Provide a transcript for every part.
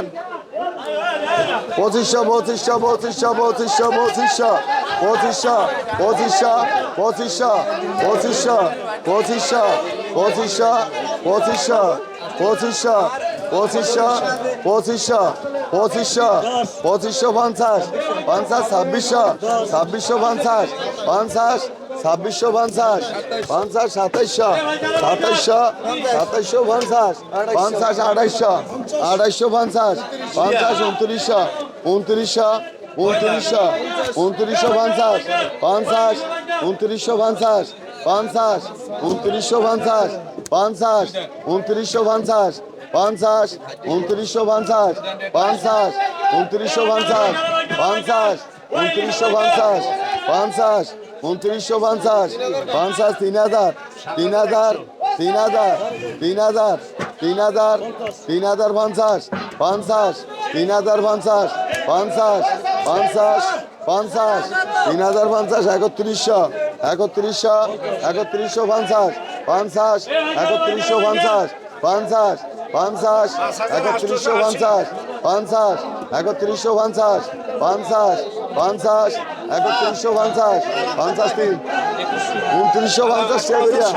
যান পঁচিশশো পঁচিশশো পঁচিশশো পঁচিশশো পঁচিশশো পঁচিশশো পঁচিশশো পঁচিশশো পঁচিশশো পঁচিশশো পঁচিশশো পঁচিশশো পঁচিশশো পঁচিশশো পঁচিশশো পঁচিশশো পঁচিশশো পঞ্চাশ পঞ্চাশ ছাব্বিশশো ছাব্বিশশো পঞ্চাশ পঞ্চাশ ছাব্বিশশো পঞ্চাশ পঞ্চাশ সাতাইশশো সাতাইশশো সাতাইশশো পঞ্চাশ পঞ্চাশ আড়াইশো আড়াইশো পঞ্চাশ পঞ্চাশ উনত্রিশশো উনত্রিশশো উনত্রিশশো উনত্রিশশো পঞ্চাশ পঞ্চাশ, উনত্রিশশো পঞ্চাশ পঞ্চাশ, উনত্রিশশো পঞ্চাশ পঞ্চাশ, উনত্রিশশো পঞ্চাশ পঞ্চাশ, উনত্রিশশো পঞ্চাশ পঞ্চাশ, উনত্রিশশো পঞ্চাশ পঞ্চাশ, উনত্রিশশো পঞ্চাশ পঞ্চাশ উনত্রিশশো পঞ্চাশ পঞ্চাশ তিন হাজার তিন হাজার তিন হাজার তিন হাজার তিন হাজার তিন হাজার পঞ্চাশ পঞ্চাশ তিন হাজার পঞ্চাশ পঞ্চাশ পঞ্চাশ পঞ্চাশ তিন হাজার পঞ্চাশ একত্রিশশো একত্রিশশো একত্রিশশো পঞ্চাশ পঞ্চাশ একত্রিশশো পঞ্চাশ পঞ্চাশ পঞ্চাশ একত্রিশশো পঞ্চাশ পঞ্চাশ একত্রিশশো পঞ্চাশ পঞ্চাশ পঞ্চাশ একত্রিশশো পঞ্চাশ পঞ্চাশ তিন। উনত্রিশশো পঞ্চাশ টাকা করিয়া।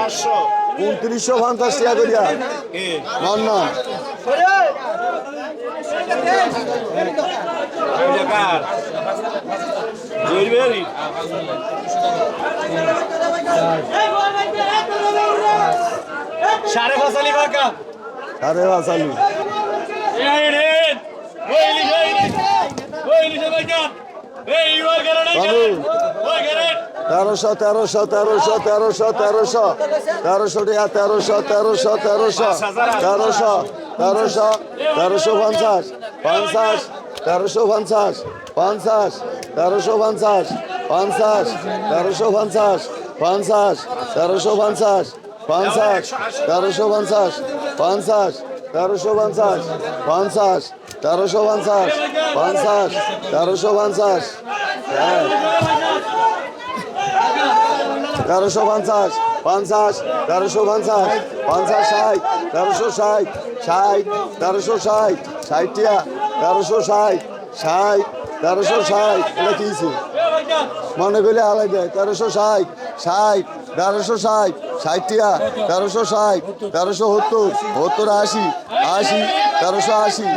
উনত্রিশশো পঞ্চাশ টাকা করিয়া। মান্না সাড়ে ফাঁসালি বাসালু এই তেরোশো তেরোশো তেরোশো তেরোশো তেরোশো। তেরোশো টাকা, তেরোশো তেরোশো তেরোশো। তেরোশো তেরোশো তেরোশো পঞ্চাশ পঞ্চাশ, তেরোশো পঞ্চাশ পঞ্চাশ, তেরোশো পঞ্চাশ পঞ্চাশ, তেরোশো পঞ্চাশ পঞ্চাশ, তেরোশো পঞ্চাশ পঞ্চাশ, তেরোশো পঞ্চাশ পঞ্চাশ, তেরোশো পঞ্চাশ পঞ্চাশ, তেরোশো পঞ্চাশ পঞ্চাশ, তেরোশো পঞ্চাশ তেরোশো পঞ্চাশ পঞ্চাশ, তেরোশো পঞ্চাশ পঞ্চাশ ষাট, তেরোশো ষাট ষাট, তেরোশো ষাট ষাটটিয়া তেরোশো ষাট ষাট, তেরোশো ষাট, এটা কিছি মনে পেলে আলাই দেয়, তেরোশো ষাট ষাট তেরোশো ষাট, ষাটটিয়া, তেরোশো ষাট, তেরোশো সত্তর সত্তর আশি আশি, তেরোশো আশি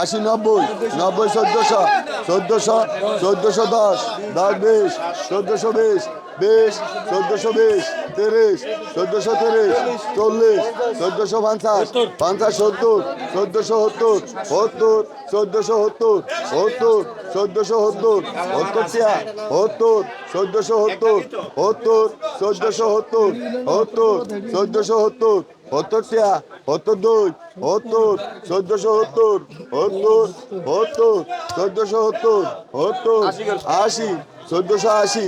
আশি নব্বই নব্বই চোদ্দোশো চোদ্দোশো চোদ্দোশো দশ দশ বিশ, চোদ্দোশো বিশ বিশ, চোদ্দোশো বিশ, তিরিশ, চোদ্দোশো তিরিশ, চল্লিশ, চোদ্দোশো পঞ্চাশ পঞ্চাশ সত্তর, চোদ্দোশো সত্তর সত্তর, চোদ্দোশো সত্তর সত্তর, চোদ্দোশো সত্তর সত্তর টিয়া, সত্তর, চোদ্দোশো সত্তর সত্তর, চোদ্দোশো সত্তর সত্তর, চোদ্দোশো সত্তর সত্তর টিয়া, সত্তর দুই, সত্তর, চোদ্দোশো সত্তর সত্তর সত্তর, চোদ্দোশো সত্তর সত্তর, আশি চোদ্দোশো আশি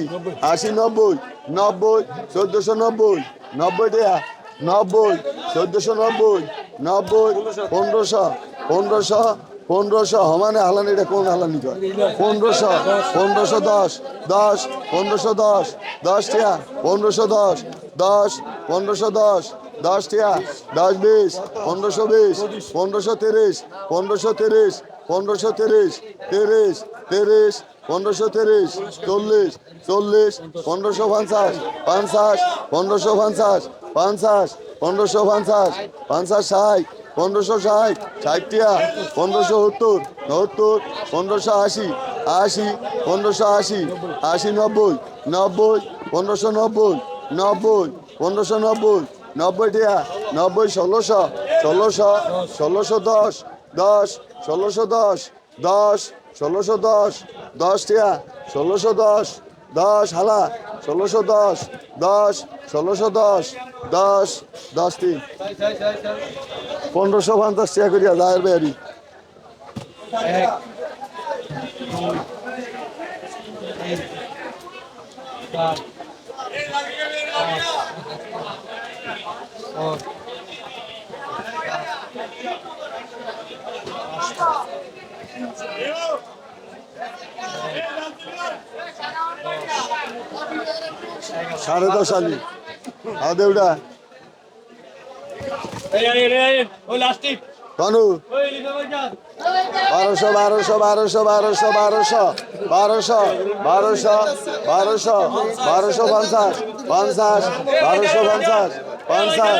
আশি নব্বই নব্বই, চোদ্দোশো নব্বই নব্বই টাকা নব্বই, চোদ্দোশো নব্বই নব্বই, পনেরোশো পনেরোশো পনেরোশো সমানে হালানি এটা কোন হালানি কয়? পনেরোশো পনেরোশো দশ দশ, পনেরোশো দশ দশ টাকা পনেরোশো দশ দশ, পনেরোশো দশ দশ টাকা দশ বিশ, পনেরোশো বিশ, পনেরোশো তিরিশ পনেরোশো তিরিশ পনেরোশো তিরিশ তিরিশ তিরিশ পনেরোশো তিরিশ, চল্লিশ চল্লিশ, পনেরোশো পঞ্চাশ পঞ্চাশ, পনেরোশো পঞ্চাশ পঞ্চাশ, পনেরোশো পঞ্চাশ পঞ্চাশ ষাট, পনেরোশো ষাট, ষাটটিয়া, পনেরোশো সত্তর সত্তর, পনেরোশো আশি আশি, পনেরোশো আশি আশি নব্বই নব্বই, পনেরোশো নব্বই নব্বই, পনেরোশো নব্বই নব্বই টিয়া নব্বই ষোলোশো ষোলোশো ষোলোশো দশ দশ, ষোলোশো দশ দশ, ষোলোশো দশ দশ টিয়া ষোলোশো দশ দশ হালা ষোলোশো দশ দশ ষোলোশো দশ দশ দশ তিন পনেরোশো পঞ্চাশ টাকা করিয়া দায়ের বেয়ারি সাড়ে দশ আলি। আদে ওটা তনু বারোশো বারোশো বারোশো বারোশো বারোশো বারোশো বারোশো বারোশো বারোশো পঞ্চাশ পঞ্চাশ বারোশো পঞ্চাশ পঞ্চাশ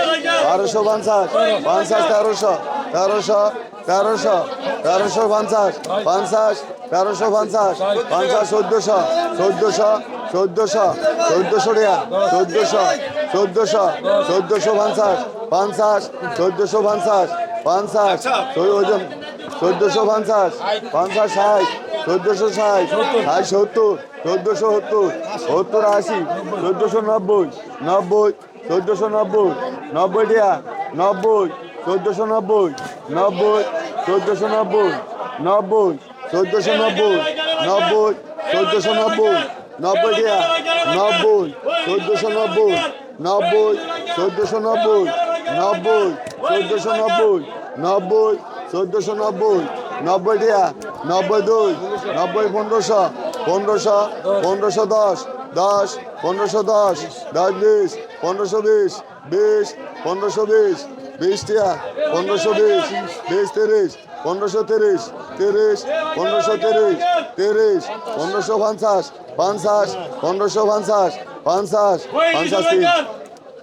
বারোশো পঞ্চাশ পঞ্চাশ তেরোশো তেরোশো তেরোশো তেরোশো পঞ্চাশ পঞ্চাশ তেরোশো পঞ্চাশ পঞ্চাশ চোদ্দোশো চোদ্দোশো চোদ্দোশো চোদ্দোশো রিয়া চোদ্দোশো চোদ্দোশো চোদ্দোশো পঞ্চাশ পঞ্চাশ, চোদ্দোশো পঞ্চাশ পঞ্চাশ ওজন, চোদ্দোশো পঞ্চাশ পঞ্চাশ ষাট, চোদ্দোশো ষাট ষাট সত্তর, চোদ্দোশো সত্তর সত্তর আশি, চোদ্দোশো নব্বই নব্বই, চোদ্দোশো নব্বই নব্বই টিয়া নব্বই, চোদ্দোশো নব্বই নব্বই, চোদ্দোশো নব্বই নব্বই, চোদ্দোশো নব্বই নব্বই, চোদ্দোশো নব্বই। নব্বই টিয়া নব্বই, চোদ্দোশো নব্বই নব্বই, চোদ্দোশো নব্বই নব্বই, চোদ্দোশো নব্বই নব্বই, চোদ্দোশো নব্বই নব্বই টিয়া নব্বই দুই, নব্বই পনেরোশো পনেরোশো পনেরোশো দশ দশ, পনেরোশো দশ দশ বিশ, পনেরোশো বিশ বিশ, পনেরোশো বিশ বিশ টিয়া পনেরোশো বিশ বিশ তিরিশ পনেরোশো তিরিশ তিরিশ পনেরোশো তিরিশ তিরিশ পনেরোশো পঞ্চাশ পঞ্চাশ পনেরোশো পঞ্চাশ পঞ্চাশ পঞ্চাশ তিন।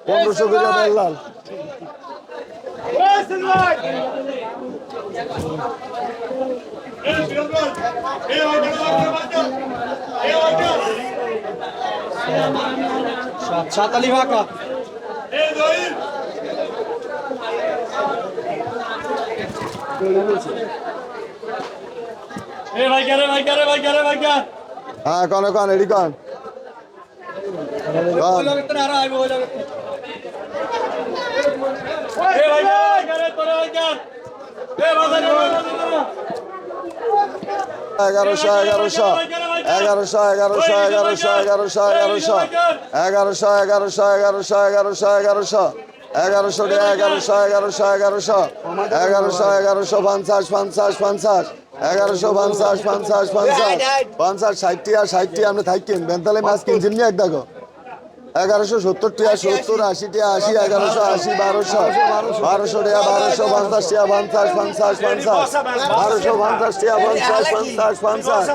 পনেরোশো করে লাল ওই সিলভার হ্যাঁ কন কন এডি কন? এগারোশো এগারোশো এগারোশো এগারোশো এগারোশো এগারোশো এগারোশো এগারোশো এগারোশো এগারোশো এগারোশো এগারোশো। এগারোশো এগারোশো এগারোশো এগারোশো এগারোশো এগারোশো, পঞ্চাশ পঞ্চাশ পঞ্চাশ, এগারোশো, পঞ্চাশ পঞ্চাশ পঞ্চাশ পঞ্চাশ ষাটটি আর ষাটটি আপনি থাকেন বেন্তালে মাছ কিনছেন নি এক দেখো। এগারোশো সত্তর টিয়া সত্তর আশি টিয়া আশি এগারোশো আশি বারোশো। বারোশো টিয়া বারোশো পঞ্চাশ টিয়া পঞ্চাশ পঞ্চাশ পঞ্চাশ। বারোশো পঞ্চাশ টিয়া পঞ্চাশ পঞ্চাশ পঞ্চাশ।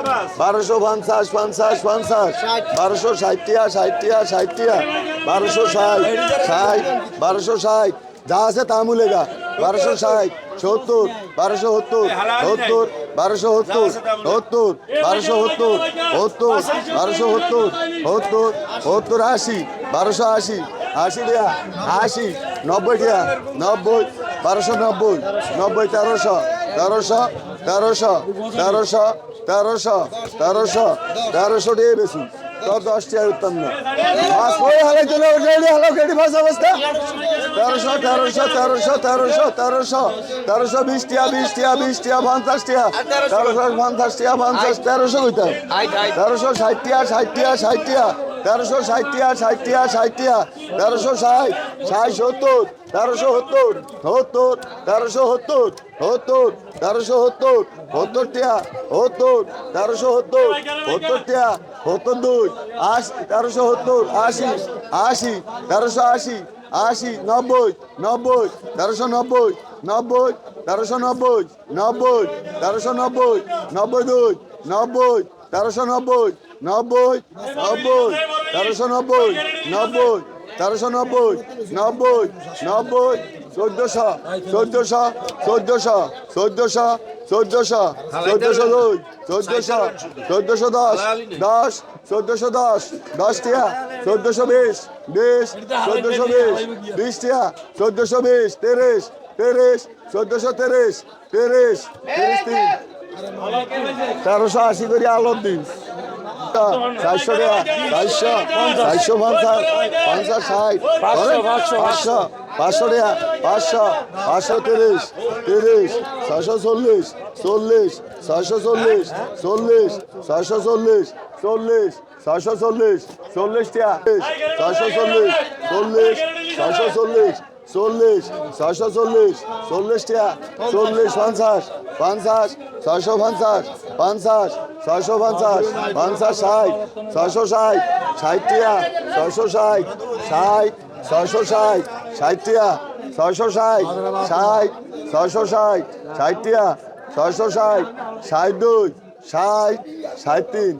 বারোশো পঞ্চাশ পঞ্চাশ পঞ্চাশ। বারোশো ষাট টিয়া ষাট টিয়া ষাট টিয়া। বারোশো ষাট ষাট বারোশো ষাট। যা আছে তা মুলেগা বারোশো ষাট সত্তর বারোশো সত্তর সত্তর। বারোশো সত্তর সত্তর বারোশো সত্তর সত্তর বারোশো সত্তর সত্তর সত্তর আশি, বারোশো আশি আশি টিয়া আশি, নব্বই টিয়া নব্বই, বারোশো নব্বই নব্বই তেরোশো তেরোশো তেরোশো তেরোশো তেরোশো তেরোশো তেরোশো বেশি। তোর দশ টিয়া উত্তম না। পাঁচ কই হালাই চলে রেডি হালো কেডি ফার্স্ট অবস্থা তেরোশো তেরোশো তেরোশো তেরোশো তেরোশো তেরোশো বিশ টিয়া বিশ টিয়া বিশ টিয়া, পঞ্চাশ টিয়া, তেরোশো পঞ্চাশ টিয়া, পঞ্চাশ, তেরোশো কইতে। তেরোশো ষাট টিয়া ষাট টিয়া ষাট টিয়া, তেরোশো ষাট টিয়া ষাট টিয়া তেরোশো ষাট ষাট সত্তর, তেরোশো সত্তর সত্তর, তেরোশো সত্তর সত্তর, তেরোশো সত্তর সত্তর সত্তর, তেরোশো সত্তর সত্তর সত্তর দুই, আশি, তেরোশো সত্তর, আশি আশি, তেরোশো আশি আশি, নব্বই নব্বই, তেরোশো নব্বই নব্বই, তেরোশো নব্বই নব্বই, তেরোশো নব্বই নব্বই দুই, নব্বই, তেরোশো নব্বই নব্বই নব্বই, তেরোশো নব্বই নব্বই, তেরোশো নব্বই নব্বই নব্বই, চোদ্দোশো চোদ্দোশো চোদ্দোশো চোদ্দোশো চোদ্দোশো চোদ্দোশো দুই চোদ্দোশো চোদ্দোশো দশ দশ চোদ্দোশো দশ দশ টিয়া চোদ্দোশো বিশ বিশ চোদ্দোশো বিশ বিশ টিয়া চোদ্দোশো বিশ তিরিশ তিরিশ চোদ্দোশো তিরিশ তিরিশ তিরিশ তিন। তেরোশো আশি করে আলোর দিন। চারশো টাকা চারশো চারশো পঞ্চাশ পঞ্চাশ ষাট পাঁচশো। পাঁচশো। পাঁচশো টাকা পাঁচশো পাঁচশো তিরিশ তিরিশ, ছয়শো চল্লিশ চল্লিশ, ছয়শো চল্লিশ চল্লিশ, ছয়শো চল্লিশ চল্লিশ, ছয়শো চল্লিশ চল্লিশ টাকা ছয়শো চল্লিশ চল্লিশ, ছয়শো চল্লিশ চল্লিশ, ছয়শো চল্লিশ চল্লিশ টাকা চল্লিশ পঞ্চাশ পঞ্চাশ, ছয়শো পঞ্চাশ পঞ্চাশ, ছয়শো পঞ্চাশ পঞ্চাশ ষাট, ছয়শো ষাট ষাট টাকা ছয়শো ষাট ষাট, ছয়শো ষাট ষাটটিয়া ছয়শো ষাট ষাট ছয়শো ষাট ষাটটিয়া ছয়শো ষাট ষাট দুই ষাট ষাট তিন।